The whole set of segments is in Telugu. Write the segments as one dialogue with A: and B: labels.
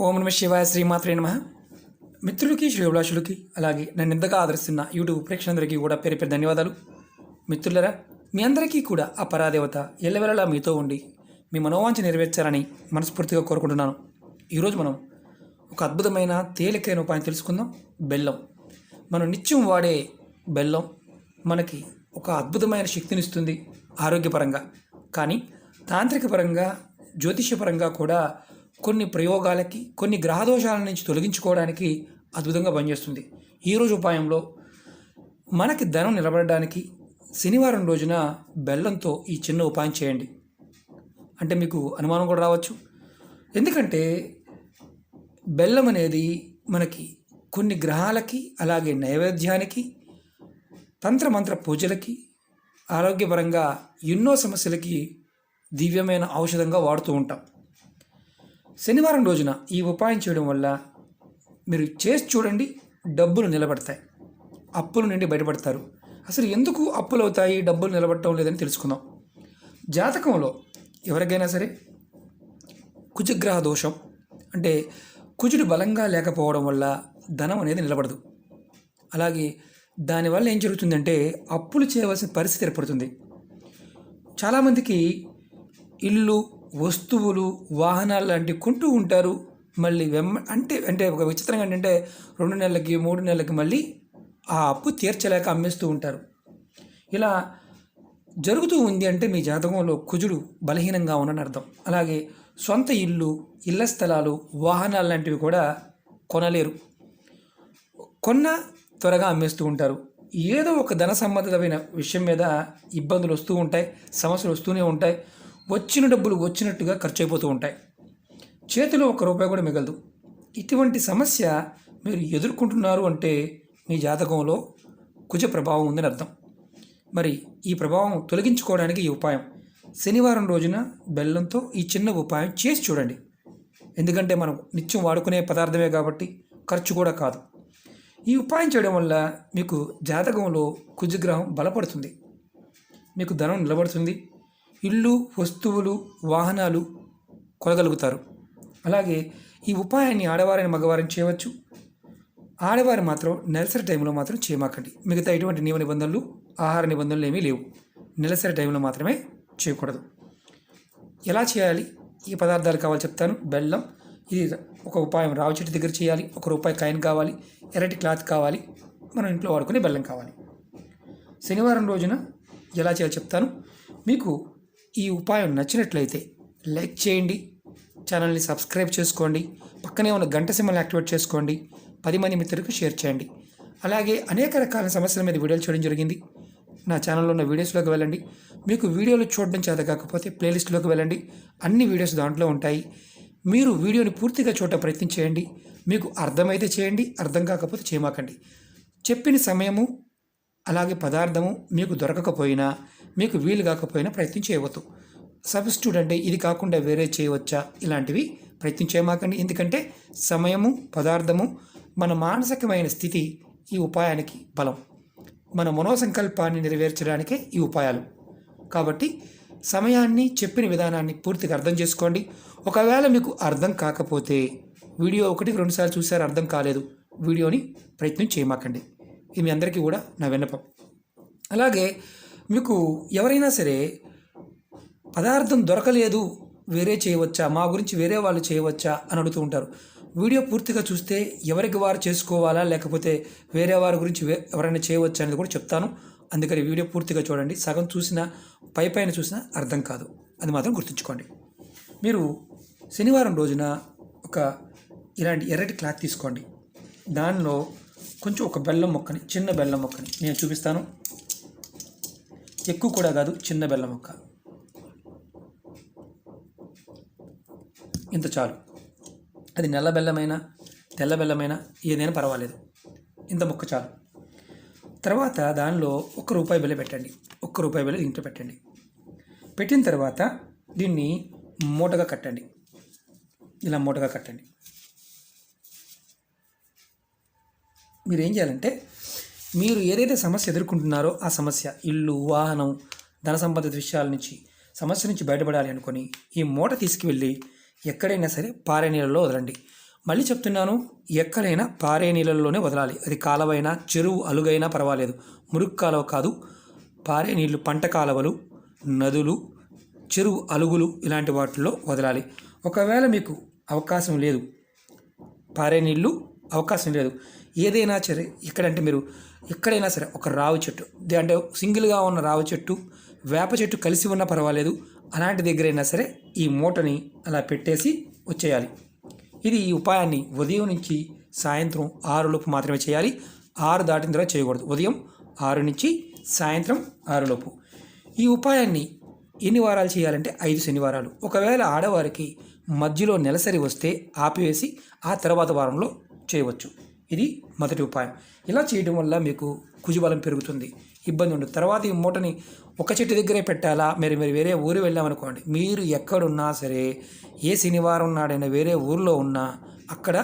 A: ఓం నమ శివాయ శ్రీమాత్రే నమ. మిత్రులకి శ్రేభిలాషులకి అలాగే నన్ను ఇంతగా ఆదరిస్తున్న యూట్యూబ్ ప్రేక్షకులందరికీ కూడా పేరు పేరు ధన్యవాదాలు. మిత్రులరా మీ అందరికీ కూడా ఆ పరాదేవత ఎల్లవెల్లలా మీతో ఉండి మీ మనోవాంఛ నెరవేర్చాలని మనస్ఫూర్తిగా కోరుకుంటున్నాను. ఈరోజు మనం ఒక అద్భుతమైన తేలికైన ఉపాయం తెలుసుకుందాం. బెల్లం. మనం నిత్యం వాడే బెల్లం మనకి ఒక అద్భుతమైన శక్తినిస్తుంది ఆరోగ్యపరంగా. కానీ తాంత్రిక పరంగా జ్యోతిష్యపరంగా కూడా కొన్ని ప్రయోగాలకి కొన్ని గ్రహదోషాల నుంచి తొలగించుకోవడానికి అద్భుతంగా పనిచేస్తుంది. ఈరోజు ఉపాయంలో మనకి ధనం నిలబడడానికి శనివారం రోజున బెల్లంతో ఈ చిన్న ఉపాయం చేయండి. అంటే మీకు అనుమానం కూడా రావచ్చు. ఎందుకంటే బెల్లం అనేది మనకి కొన్ని గ్రహాలకి అలాగే నైవేద్యానికి తంత్రమంత్ర పూజలకి ఆరోగ్యపరంగా ఎన్నో సమస్యలకి దివ్యమైన ఔషధంగా వాడుతూ ఉంటాం. శనివారం రోజున ఈ ఉపాయం చేయడం వల్ల మీరు చేసి చూడండి డబ్బులు నిలబడతాయి. అప్పుల నుండి బయటపడతారు. అసలు ఎందుకు అప్పులు అవుతాయి డబ్బులు నిలబడటం లేదని తెలుసుకుందాం. జాతకంలో ఎవరికైనా సరే కుజగ్రహ దోషం అంటే కుజుడు బలంగా లేకపోవడం వల్ల ధనం అనేది నిలబడదు. అలాగే దానివల్ల ఏం జరుగుతుందంటే అప్పులు చేయవలసిన పరిస్థితి ఏర్పడుతుంది. చాలామందికి ఇల్లు వస్తువులు వాహనాలు లాంటివి కొంటూ ఉంటారు. మళ్ళీ వెమ్మ అంటే అంటే ఒక విచిత్రంగా ఏంటంటే రెండు నెలలకి మూడు నెలలకి మళ్ళీ ఆ అప్పు తీర్చలేక అమ్మేస్తూ ఉంటారు. ఇలా జరుగుతూ ఉంది అంటే మీ జాతకంలో కుజుడు బలహీనంగా ఉన్నని అర్థం. అలాగే సొంత ఇల్లు ఇళ్ళ స్థలాలు వాహనాలు లాంటివి కూడా కొనలేరు. కొన్న త్వరగా అమ్మేస్తూ ఉంటారు. ఏదో ఒక ధన సంబంధితమైన విషయం మీద ఇబ్బందులు వస్తూ ఉంటాయి సమస్యలు వస్తూనే ఉంటాయి. వచ్చిన డబ్బులు వచ్చినట్టుగా ఖర్చు అయిపోతూ ఉంటాయి. చేతిలో ఒక రూపాయి కూడా మిగలదు. ఇటువంటి సమస్య మీరు ఎదుర్కొంటున్నారు అంటే మీ జాతకంలో కుజ ప్రభావం ఉందని అర్థం. మరి ఈ ప్రభావం తొలగించుకోవడానికి ఈ ఉపాయం. శనివారం రోజున బెల్లంతో ఈ చిన్న ఉపాయం చేసి చూడండి. ఎందుకంటే మనం నిత్యం వాడుకునే పదార్థమే కాబట్టి ఖర్చు కూడా కాదు. ఈ ఉపాయం చేయడం వల్ల మీకు జాతకంలో కుజగ్రహం బలపడుతుంది. మీకు ధనం నిలబడుతుంది. ఇల్లు వస్తువులు వాహనాలు కొనగలుగుతారు. అలాగే ఈ ఉపాయాన్ని ఆడవారిని మగవారిని చేయవచ్చు. ఆడవారు మాత్రం నెలసరి టైంలో మాత్రం చేయమాకండి. మిగతా ఎటువంటి నియమ నిబంధనలు ఆహార నిబంధనలు ఏమీ లేవు. నెలసరి టైంలో మాత్రమే చేయకూడదు. ఎలా చేయాలి? ఈ పదార్థాలు కావాలి చెప్తాను. బెల్లం ఇది ఒక ఉపాయం. రావి చెట్టు దగ్గర చేయాలి. ఒక రూపాయి కాయిన్ కావాలి. ఎర్రటి క్లాత్ కావాలి. మనం ఇంట్లో వాడుకునే బెల్లం కావాలి. శనివారం రోజున ఎలా చేయాలో చెప్తాను. మీకు ఈ ఉపాయం నచ్చినట్లయితే లైక్ చేయండి ఛానల్ని సబ్స్క్రైబ్ చేసుకోండి పక్కనే ఉన్న గంట సింబల్ని యాక్టివేట్ చేసుకోండి పది మంది మిత్రులకు షేర్ చేయండి. అలాగే అనేక రకాల సమస్యల మీద వీడియోలు చేయడం జరిగింది. నా ఛానల్లో ఉన్న వీడియోస్లోకి వెళ్ళండి. మీకు వీడియోలు చూడడం చేత కాకపోతే ప్లేలిస్ట్లోకి వెళ్ళండి. అన్ని వీడియోస్ దాంట్లో ఉంటాయి. మీరు వీడియోని పూర్తిగా చూడటం ప్రయత్నం చేయండి. మీకు అర్థమైతే చేయండి అర్థం కాకపోతే చేయమాకండి. చెప్పిన సమయము అలాగే పదార్థము మీకు దొరకకపోయినా మీకు వీలు కాకపోయినా ప్రయత్నం చేయవద్దు. సబ్స్టిట్యూట్ అంటే ఇది కాకుండా వేరే చేయవచ్చా? ఇలాంటివి ప్రయత్నం చేయమాకండి ఎందుకంటే సమయము పదార్థము మన మానసికమైన స్థితి ఈ ఉపాయానికి బలం. మన మనోసంకల్పాన్ని నెరవేర్చడానికే ఈ ఉపాయాలు. కాబట్టి సమయాన్ని చెప్పిన విధానాన్ని పూర్తిగా అర్థం చేసుకోండి. ఒకవేళ మీకు అర్థం కాకపోతే వీడియో ఒకటికి రెండుసార్లు చూసారు అర్థం కాలేదు వీడియోని ప్రయత్నం చేయమాకండి. ఇది మీ అందరికీ కూడా నా విన్నపం. అలాగే మీకు ఎవరైనా సరే పదార్థం దొరకలేదు వేరే చేయవచ్చా? మా గురించి వేరే వాళ్ళు చేయవచ్చా? అని అడుగుతూ ఉంటారు. వీడియో పూర్తిగా చూస్తే ఎవరికి వారు చేసుకోవాలా? లేకపోతే వేరే వారి గురించి ఎవరైనా చేయవచ్చా అనేది కూడా చెప్తాను. అందుకని వీడియో పూర్తిగా చూడండి. సగం చూసినా పై పైన చూసినా అర్థం కాదు. అది మాత్రం గుర్తుంచుకోండి. మీరు శనివారం రోజున ఒక ఇలాంటి ఎర్రటి క్లాత్ తీసుకోండి. దానిలో కొంచెం ఒక బెల్లం మొక్కని చిన్న బెల్లం మొక్కని నేను చూపిస్తాను. ఎక్కువ కూడా కాదు చిన్న బెల్లం మొక్క. ఇంత చాలు. అది నల్ల బెల్లమైనా తెల్ల బెల్లమైనా ఏదైనా పర్వాలేదు. ఇంత ముక్క చాలు. తర్వాత దానిలో ఒక్క రూపాయి బిల్ల పెట్టండి. ఒక్క రూపాయి బిల్ల ఇంట్లో పెట్టండి. పెట్టిన తర్వాత దీన్ని మూటగా కట్టండి. ఇలా మూటగా కట్టండి. మీరు ఏం చేయాలంటే మీరు ఏదైతే సమస్య ఎదుర్కొంటున్నారో ఆ సమస్య ఇల్లు వాహనం ధన సంబంధిత విషయాల నుంచి సమస్య నుంచి బయటపడాలి అనుకొని ఈ మూట తీసుకువెళ్ళి ఎక్కడైనా సరే పారే నీళ్ళలో వదలండి. మళ్ళీ చెప్తున్నాను ఎక్కడైనా పారే నీళ్ళల్లోనే వదలాలి. అది కాలవైనా చెరువు అలుగైనా పర్వాలేదు. మురుగు కాలువ కాదు పారే నీళ్ళు పంట కాలువలు నదులు చెరువు అలుగులు ఇలాంటి వాటిల్లో వదలాలి. ఒకవేళ మీకు అవకాశం లేదు పారే నీళ్ళు అవకాశం లేదు. ఏదైనా సరే ఎక్కడంటే మీరు ఎక్కడైనా సరే ఒక రావి చెట్టు అంటే సింగిల్గా ఉన్న రావి చెట్టు వేప చెట్టు కలిసి ఉన్నా పర్వాలేదు అలాంటి దగ్గరైనా సరే ఈ మూటని అలా పెట్టేసి వచ్చేయాలి. ఇది ఈ ఉపాయాన్ని ఉదయం నుంచి సాయంత్రం ఆరులోపు మాత్రమే చేయాలి. ఆరు దాటిన తర్వాత చేయకూడదు. ఉదయం ఆరు నుంచి సాయంత్రం ఆరులోపు. ఈ ఉపాయాన్ని ఎన్ని వారాలు చేయాలంటే ఐదు శనివారాలు. ఒకవేళ ఆడవారికి మధ్యలో నెలసరి వస్తే ఆపివేసి ఆ తర్వాత వారంలో చేయవచ్చు. ఇది మొదటి ఉపాయం. ఇలా చేయడం వల్ల మీకు కుజుబలం పెరుగుతుంది. ఇబ్బంది ఉండదు. తర్వాత ఈ మూటని ఒక చెట్టు దగ్గరే పెట్టాలా? మరి మీరు వేరే ఊరు వెళ్ళామనుకోండి. మీరు ఎక్కడున్నా సరే ఏ శనివారం నాడైనా వేరే ఊరిలో ఉన్నా అక్కడ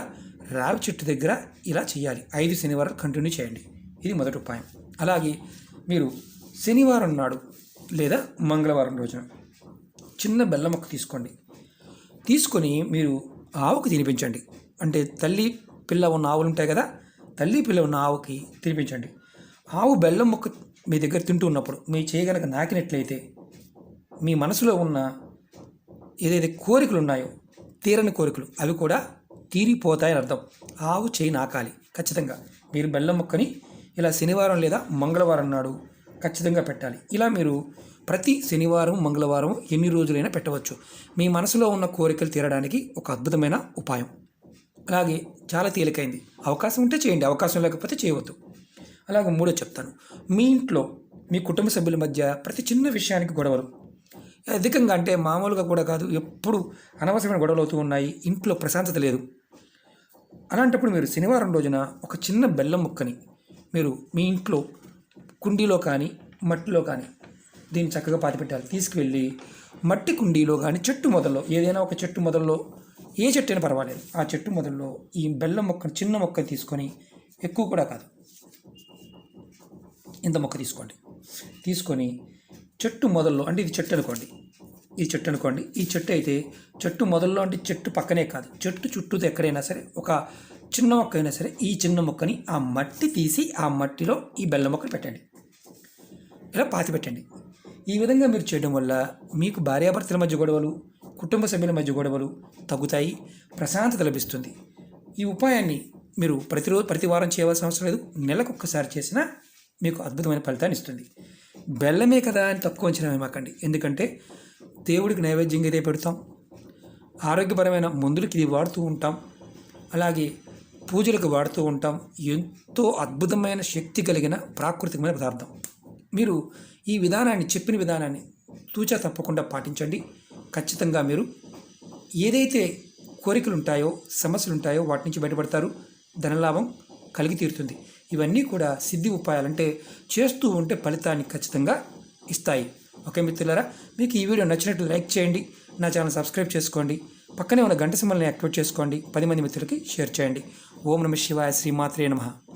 A: రావి చెట్టు దగ్గర ఇలా చేయాలి. ఐదు శనివారాలు కంటిన్యూ చేయండి. ఇది మొదటి ఉపాయం. అలాగే మీరు శనివారం నాడు లేదా మంగళవారం రోజున చిన్న బెల్లం మొక్క తీసుకోండి. తీసుకొని మీరు ఆవుకు తినిపించండి. అంటే తల్లి పిల్ల ఉన్న ఆవులు ఉంటాయి కదా తల్లి పిల్ల ఉన్న ఆవుకి తినిపించండి. ఆవు బెల్లం ముక్క మీ దగ్గర తింటూ ఉన్నప్పుడు మీ చేయగనక నాకినట్లయితే మీ మనసులో ఉన్న ఏదైతే కోరికలు ఉన్నాయో తీరని కోరికలు అవి కూడా తీరిపోతాయని అర్థం. ఆవు చేయి నాకాలి ఖచ్చితంగా. మీరు బెల్లం ముక్కని ఇలా శనివారం లేదా మంగళవారం నాడు ఖచ్చితంగా పెట్టాలి. ఇలా మీరు ప్రతి శనివారం మంగళవారం ఎన్ని రోజులైనా పెట్టవచ్చు. మీ మనసులో ఉన్న కోరికలు తీరడానికి ఒక అద్భుతమైన ఉపాయం. అలాగే చాలా తేలికైంది. అవకాశం ఉంటే చేయండి అవకాశం లేకపోతే చేయవద్దు. అలాగే మూడో చెప్తాను. మీ ఇంట్లో మీ కుటుంబ సభ్యుల మధ్య ప్రతి చిన్న విషయానికి గొడవలు. అధికంగా అంటే మామూలుగా కూడా కాదు ఎప్పుడు అనవసరమైన గొడవలు అవుతూ ఉన్నాయి. ఇంట్లో ప్రశాంతత లేదు. అలాంటప్పుడు మీరు శనివారం రోజున ఒక చిన్న బెల్లం ముక్కని మీరు మీ ఇంట్లో కుండీలో కానీ మట్టిలో కానీ దీన్ని చక్కగా పాతిపెట్టాలి. తీసుకువెళ్ళి మట్టి కుండీలో కానీ చెట్టు మొదల్లో ఏదైనా ఒక చెట్టు మొదల్లో ఏ చెట్టు అయినా పర్వాలేదు. ఆ చెట్టు మొదల్లో ఈ బెల్లం మొక్కను చిన్న మొక్కని తీసుకొని ఎక్కువ కూడా కాదు. ఇంత మొక్క తీసుకోండి. తీసుకొని చెట్టు మొదల్లో అంటే ఇది చెట్టు అనుకోండి. ఈ చెట్టు అనుకోండి. ఈ చెట్టు అయితే చెట్టు మొదల్లో అంటే చెట్టు పక్కనే కాదు. చెట్టు చుట్టూ ఎక్కడైనా సరే ఒక చిన్న మొక్క అయినా సరే ఈ చిన్న మొక్కని ఆ మట్టి తీసి ఆ మట్టిలో ఈ బెల్లం మొక్కను పెట్టండి. ఇలా పాతి పెట్టండి ఈ విధంగా మీరు చేయడం వల్ల మీకు భార్యాభర్తల మధ్య గొడవలు కుటుంబ సభ్యుల మధ్య గొడవలు తగ్గుతాయి ప్రశాంతత లభిస్తుంది. ఈ ఉపాయాన్ని మీరు ప్రతిరోజు ప్రతి వారం చేయవలసిన అవసరం లేదు. నెలకు ఒక్కసారి చేసినా మీకు అద్భుతమైన ఫలితాన్ని ఇస్తుంది. బెల్లమే కదా అని తక్కువ అంచనా వేయమాకండి. ఎందుకంటే దేవుడికి నైవేద్యంగా ఇదే పెడతాం. ఆరోగ్యపరమైన మందులకి ఇది వాడుతూ ఉంటాం. అలాగే పూజలకు వాడుతూ ఉంటాం. ఎంతో అద్భుతమైన శక్తి కలిగిన ప్రాకృతికమైన పదార్థం. మీరు ఈ విధానాన్ని చెప్పిన విధానాన్ని తూచా తప్పకుండా పాటించండి. ఖచ్చితంగా మీరు ఏదైతే కోరికలు ఉంటాయో సమస్యలు ఉంటాయో వాటి నుంచి బయటపడతారు. ధనలాభం కలిగి తీరుతుంది. ఇవన్నీ కూడా సిద్ధి ఉపాయాలంటే చేస్తూ ఉంటే ఫలితాన్ని ఖచ్చితంగా ఇస్తాయి. ఓకే మిత్రులారా మీకు ఈ వీడియో నచ్చినట్లు లైక్ చేయండి నా ఛానల్ సబ్స్క్రైబ్ చేసుకోండి పక్కనే ఉన్న గంట సింబల్ని యాక్టివేట్ చేసుకోండి పది మంది మిత్రులకి షేర్ చేయండి. ఓం నమ శివాయ శ్రీమాత్రే నమః.